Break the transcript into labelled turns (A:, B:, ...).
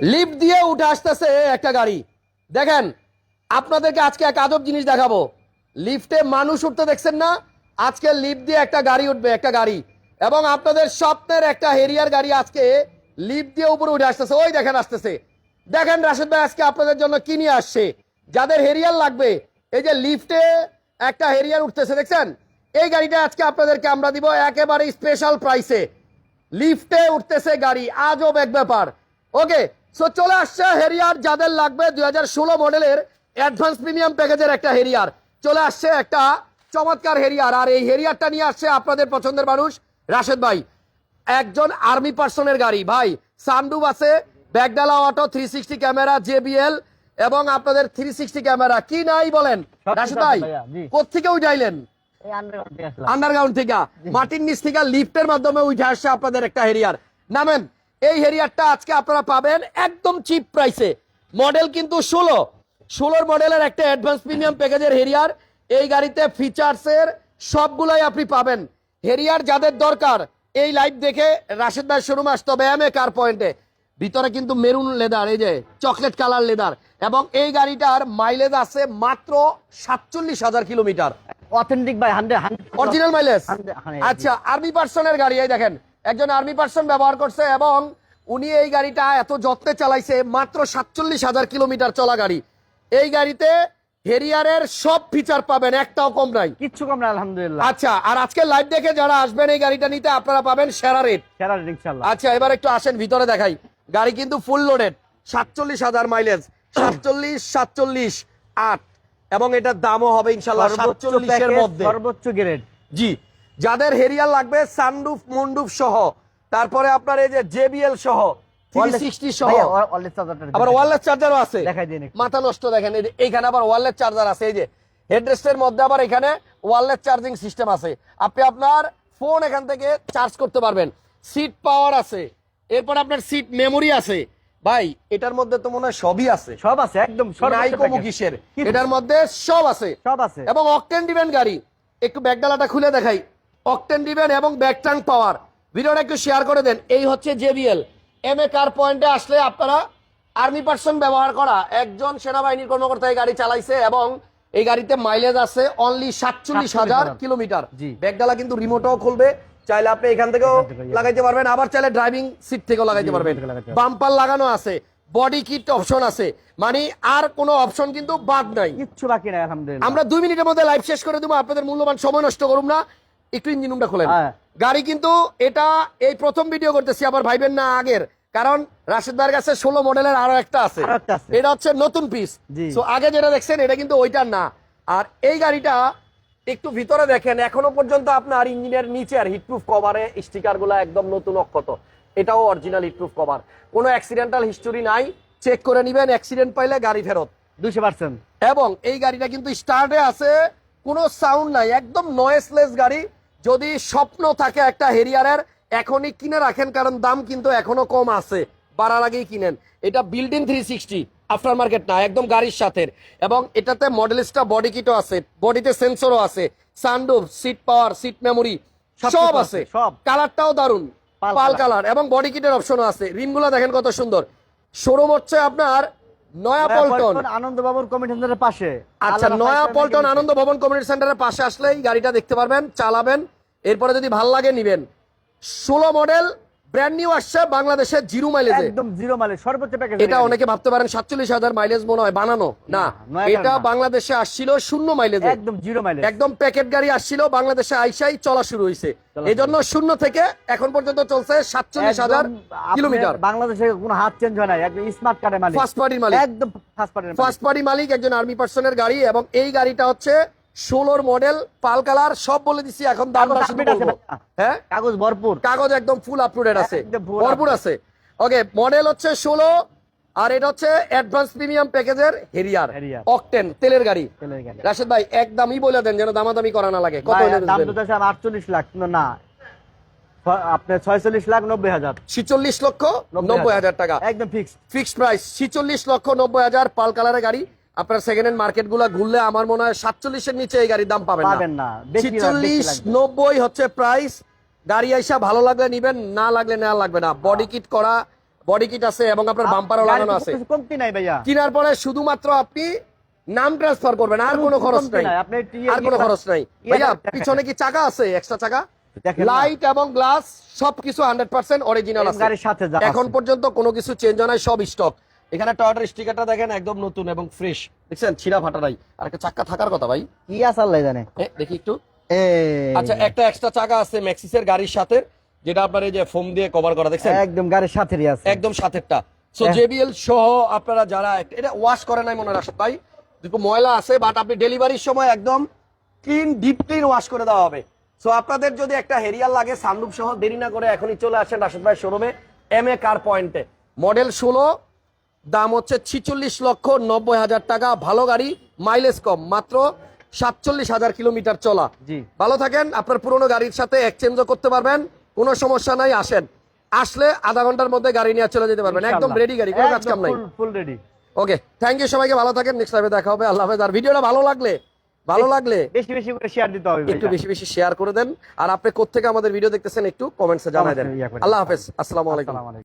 A: Lift দিয়ে উঠে আসতেছে একটা গাড়ি। দেখেন, আপনাদেরকে আজকে এক আদব জিনিস দেখাবো। লিফটে মানুষ উঠতে দেখছেন না? আজকে লিফট দিয়ে একটা গাড়ি উঠবে, একটা গাড়ি। এবং আপনাদের স্বপ্নের একটা হেরিয়ার গাড়ি আজকে লিফট দিয়ে উপরে উঠে আসতেছে। ওই দেখেন আসতেছে। দেখেন রাশেদ ভাই, আজকে আপনাদের জন্য কি নিয়ে আসছে? যাদের হেরিয়ার লাগবে, এই যে লিফটে একটা হেরিয়ার উঠতেছে, দেখছেন? এই গাড়িটা আজকে আপনাদেরকে আমরা দিব একেবারে স্পেশাল প্রাইসে লিফটে উঠতেছে গাড়ি, আজব এক ব্যাপার। ওকে সো চলে আসছে হেরিয়ার যাদের লাগবে দুই হাজার ষোলো মডেলের অ্যাডভান্স প্রিমিয়াম প্যাকেজের একটা হেরিয়ার চলে আসছে একটা চমৎকার হেরিয়ার আর এই হেরিয়ারটা নিয়ে আসছে আপনাদের পছন্দের মানুষ রাশেদ ভাই। একজন আর্মি পার্সনের গাড়ি। ভাই সানডুব আছে ব্যাগডালা auto three sixty camera JBL এবং আপনাদের থ্রি সিক্সটি ক্যামেরা কি নাই বলেন? রাশেদ ভাই কোথেকে উঠাইলেন?
B: এই আন্ডারগ্রাউন্ড থেকে
A: আন্ডারগ্রাউন্ড থেকে। মাটির নিচ থেকে লিফটের মাধ্যমে উঠে আসছে আপনাদের একটা হেরিয়ার নামেন। এই হেরিয়ারটা আজকে আপনারা পাবেন একদম চিপ প্রাইসে মডেল কিন্তু ষোলো। ষোলোর মডেলের একটা অ্যাডভান্স প্রিমিয়াম প্যাকেজের হেরিয়ার। এই গাড়িতে ফিচার্সের সবগুলাই আপনি পাবেন। হেরিয়ার যাদের দরকার এই লাইভ দেখে রাশেদ ভাই শোরুম আসতে হবে এম এ কার পয়েন্টে ভিতরে কিন্তু মেরুন লেদার এই যে চকলেট কালার লেদার এবং এই গাড়িটার মাইলেজ আছে মাত্র সাতচল্লিশ হাজার কিলোমিটার
B: অথেন্টিক ভাই হান্ড্রেড
A: অরিজিনাল মাইলেজ আচ্ছা আর্মি পার্সনের গাড়ি এই দেখেন। একজন আর্মি পার্সন ব্যবহার করছে এবং উনি এই গাড়িটা এত যত্নে চালাইছে মাত্র সাতচল্লিশ হাজার কিলোমিটার চলা গাড়ি। এই গাড়িতে হেরিয়ারের সব ফিচার পাবেন একটাও কম নাই।
B: কিচ্ছু কম না আলহামদুলিল্লাহ।
A: আচ্ছা আর আজকে লাইভ দেখে যারা আসবেন এই গাড়িটা নিতে আপনারা পাবেন সেরা রেট
B: সেরা রেট ইনশাল্লাহ
A: আচ্ছা এবার একটু আসেন ভিতরে দেখাই। গাড়ি কিন্তু ফুল লোডেড সাতচল্লিশ হাজার মাইলেজ সাতচল্লিশ সাতচল্লিশ আট এবং এটার দামও হবে
B: সর্বোচ্চ
A: সাতচল্লিশের মধ্যে।
B: সর্বোচ্চ গ্রেড
A: জি যাদের হেরিয়ার লাগবে সানডুফ মন্ডুপ সহ। তারপরে আপনার এই যে জেবিএল সহ আবার ওয়ারলেস চার্জারও আছে। মাথা নষ্ট দেখেন এইখানে আবার ওয়ারলেস চার্জার আছে। এই যে হেডরেস্টের মধ্যে আবার এখানে ওয়ারলেস চার্জিং সিস্টেম আছে। আপনি আপনার ফোন এখান থেকে চার্জ করতে পারবেন। সিট পাওয়ার আছে। এরপর আপনার সিট মেমোরি আছে। ভাই এটার মধ্যে তো মনে হয় সবই আছে।
B: সব আছে একদম।
A: কিসের এটার মধ্যে সব আছে।
B: সব আছে।
A: এবং অকটেন গাড়ি। একটু ব্যাগডালাটা খুলে দেখাই। অকটেন দিবেন এবং ব্যাক ট্যাঙ্ক পাওয়ার। ভিডিওটা একটু শেয়ার করে দেন। এই হচ্ছে জেবিএল এম এ কার পয়েন্টে আসলে আপনারা আর্মি পার্সন ব্যবহার করা একজন সেনাবাহিনীর কর্মকর্তা এই গাড়ি চালাইছে এবং এই গাড়িতে মাইলেজ আছে অনলি সাতচল্লিশ হাজার কিলোমিটার। ব্যাগডালা কিন্তু রিমোটও খুলবে। চাইলে আপনি এখান থেকেও. লাগাইতে পারবেন। আবার চাইলে ড্রাইভিং সিট থেকেও লাগাইতে পারবেন। বাম্পার লাগানো আছে। বডি কিট অপশন আছে। মানে আর কোনো অপশন কিন্তু বাদ নাই।
B: কিচ্ছু বাকি নাই আলহামদুলিল্লাহ।
A: আমরা দুই মিনিটের মধ্যে লাইভ শেষ করে দেবো। আপনাদের মূল্যবান সময় নষ্ট করুম না। একটু ইঞ্জিন রুমটা খোলেন।
B: হ্যাঁ।
A: গাড়ি কিন্তু এটা এই প্রথম ভিডিও করতেছি আবার ভাইবেন না আগের। কারণ রাশেদ ভাইয়ের কাছে ষোলো মডেলের আরও একটা আছে।
B: আরও একটা আছে।
A: এটা হচ্ছে নতুন পিস তো আগে যেটা দেখছেন এটা কিন্তু ওইটার না। আর এই গাড়িটা একটু ভিতরে দেখেন এখনও পর্যন্ত আপনার ইঞ্জিনের নিচে আর হিটপ্রুফ কভারে স্টিকারগুলা একদম নতুন অক্ষত। এটাও অরিজিনাল হিটপ্রুফ কভার কোনো অ্যাক্সিডেন্টাল হিস্টোরি নাই। চেক করে নিবেন অ্যাক্সিডেন্ট পাইলে গাড়ি ফেরত।
B: দুশো পার্সেন্ট।
A: এবং এই গাড়িটা কিন্তু স্টার্টে আছে কোনো সাউন্ড নাই একদম নয়েসলেস গাড়ি। যদি স্বপ্ন থাকে একটা হেরিয়ারের এখনই কিনে রাখেন কারণ দাম কিন্তু এখনও কম আছে। বাড়ার আগেই কিনেন। এটা building three sixty after market না একদম গাড়ির সাথে এবং এটাতে মডেলিস্টা বডি কিটও আছে বডিতে সেন্সরও আছে সানডুপ সিট পাওয়ার সিট মেমোরি
B: সব
A: আছে
B: সব।
A: কালারটাও দারুণ
B: পাল
A: পাল কালার এবং বডি কিটের অপশনও আছে। রিমগুলো দেখেন কত সুন্দর। শোরুম হচ্ছে আপনার নয়া পল্টন।
B: আনন্দ ভবন সেন্টারের পাশে।
A: আচ্ছা নয়া পল্টন আনন্দ ভবন কমিউনিটি সেন্টারের পাশে আসলেই গাড়িটা দেখতে পারবেন চালাবেন। এরপরে যদি ভালো লাগে নিবেন। ষোলো মডেল ব্র্যান্ড নিউ আসছে বাংলাদেশে জিরো মাইলেজে
B: একদম জিরো মাইলেজ সর্বোচ্চ প্যাকেজ
A: এটা অনেকে ভাবতে পারেন সাতচল্লিশ হাজার মাইলেজ মনে হয় বানানো। না এটা বাংলাদেশে আসছিল শূন্য মাইলেজে
B: একদম জিরো মাইলেজ
A: একদম প্যাকেট গাড়ি আসছিল বাংলাদেশে আইসাই চলা শুরু হয়েছে এই জন্য শূন্য থেকে এখন পর্যন্ত চলছে সাতচল্লিশ হাজার কিলোমিটার।
B: বাংলাদেশে কোনো হাত চেঞ্জ হয় না একদম স্মার্ট কার্ডের মালিক।
A: ফার্স্ট পার্টির মালিক।
B: একদম ফার্স্ট পার্টির
A: ফার্স্ট মালিক। একজন আর্মি পার্সনের গাড়ি এবং এই গাড়িটা হচ্ছে ষোলোর মডেল পাল কালার সব বলে দিচ্ছি এখন দাম। হ্যাঁ?
B: কাগজ ভরপুর।
A: কাগজ একদম ফুল আপলোডেড আছে। ভরপুর আছে। ওকে মডেল হচ্ছে ষোলো আর এটা হচ্ছে অ্যাডভান্স প্রিমিয়াম প্যাকেজের হেরিয়ার অকটেন তেলের গাড়ি। রাশেদ ভাই একদমই বলে দেন যেন দামাদামি করা না লাগে। কত
B: আটচল্লিশ লাখ। না আপনার ছয়চল্লিশ লাখ নব্বই হাজার।
A: ছিচল্লিশ লক্ষ নব্বই হাজার। টাকা।
B: একদম ফিক্সড
A: ফিক্সড প্রাইস ছিচল্লিশ লক্ষ নব্বই হাজার পাল কালারের গাড়ি। আপনার সেকেন্ড হ্যান্ড মার্কেটগুলা ঘুরলে আমার মনে হয় সাতচল্লিশের নিচে এই গাড়ির দাম পাবেন
B: না।
A: ছিচল্লিশ নব্বই হচ্ছে প্রাইস গাড়ি আইসা ভালো লাগলে নিবেন না লাগলে নেওয়া লাগবে না। বডি কিট করা বডি কিট আছে এবং আপনার বাম্পারও লাগানো আছে।
B: কিছু কমতি নাই ভাইয়া।
A: কেনার পরে শুধুমাত্র আপনি নাম ট্রান্সফার করবেন আর কোনো খরচ নাই। আর কোনো খরচ নাই।
B: ইয়ে
A: ভাইয়া পিছনে কি চাকা আছে? এক্সট্রা চাকা? লাইট এবং গ্লাস সবকিছু হান্ড্রেড পার্সেন্ট অরিজিনাল আছে। এখন পর্যন্ত কোনো কিছু চেঞ্জ হয় নাই সব স্টক এখানে টয়োটার স্টিকারটা দেখেন একদম নতুন এবং ফ্রেশ দেখছেন? ছিঁড়া ফাটা নাই। আর একটা চাক্কা থাকার কথা ভাই।
B: কি আল্লাহ জানে?
A: দেখি একটু। আচ্ছা একটা এক্সট্রা চাকা আছে ম্যাক্সিসের গাড়ির সাথে যেটা আপনার এই যে ফোম দিয়ে কভার করা দেখছেন?
B: একদম গাড়ির সাথেরই আছে।
A: একদম সাথেরটা। সো
B: হ্যাঁ।
A: জেবিএল সহ আপনারা যারা এটা ওয়াশ করে নাই মনে হয় রাশেদ ভাই। দুটো ময়লা আছে বাট আপনি ডেলিভারির সময় একদম ক্লিন ডিপ ক্লিন ওয়াশ করে দেওয়া হবে। সো আপনাদের যদি একটা হেরিয়ার লাগে সানরুফ সহ দেরি না করে এখনই চলে আসেন রাশেদ ভাই শোরুমে এম এ কার পয়েন্টে মডেল ষোলো দাম হচ্ছে ছিচল্লিশ লক্ষ নব্বই হাজার টাকা। ভালো গাড়ি মাইলেজ কম মাত্র সাতচল্লিশ হাজার কিলোমিটার চলা। ভালো থাকেন আপনার পুরনো গাড়ির সাথে এক্সচেঞ্জও করতে পারবেন কোনো সমস্যা নাই আসেন। আসলে আধা ঘণ্টার মধ্যে গাড়ি নিয়ে চলে যেতে পারবেন একদম রেডি গাড়ি কোনো কাজ কাম নাই।
B: Full ready
A: okay thank you সবাইকে ভালো থাকেন নেক্সট টাইমে দেখা হবে আল্লাহ হাফেজ। আর ভিডিওটা ভালো লাগলে ভালো লাগলে
B: বেশি বেশি করে শেয়ার দিতে হবে
A: একটু বেশি বেশি শেয়ার করে দেন। আর আপনি কোথেকে আমাদের ভিডিও দেখতেছেন একটু কমেন্টসে জানাই দেন। আল্লাহ হাফেজ
B: আসসালামু আলাইকুম।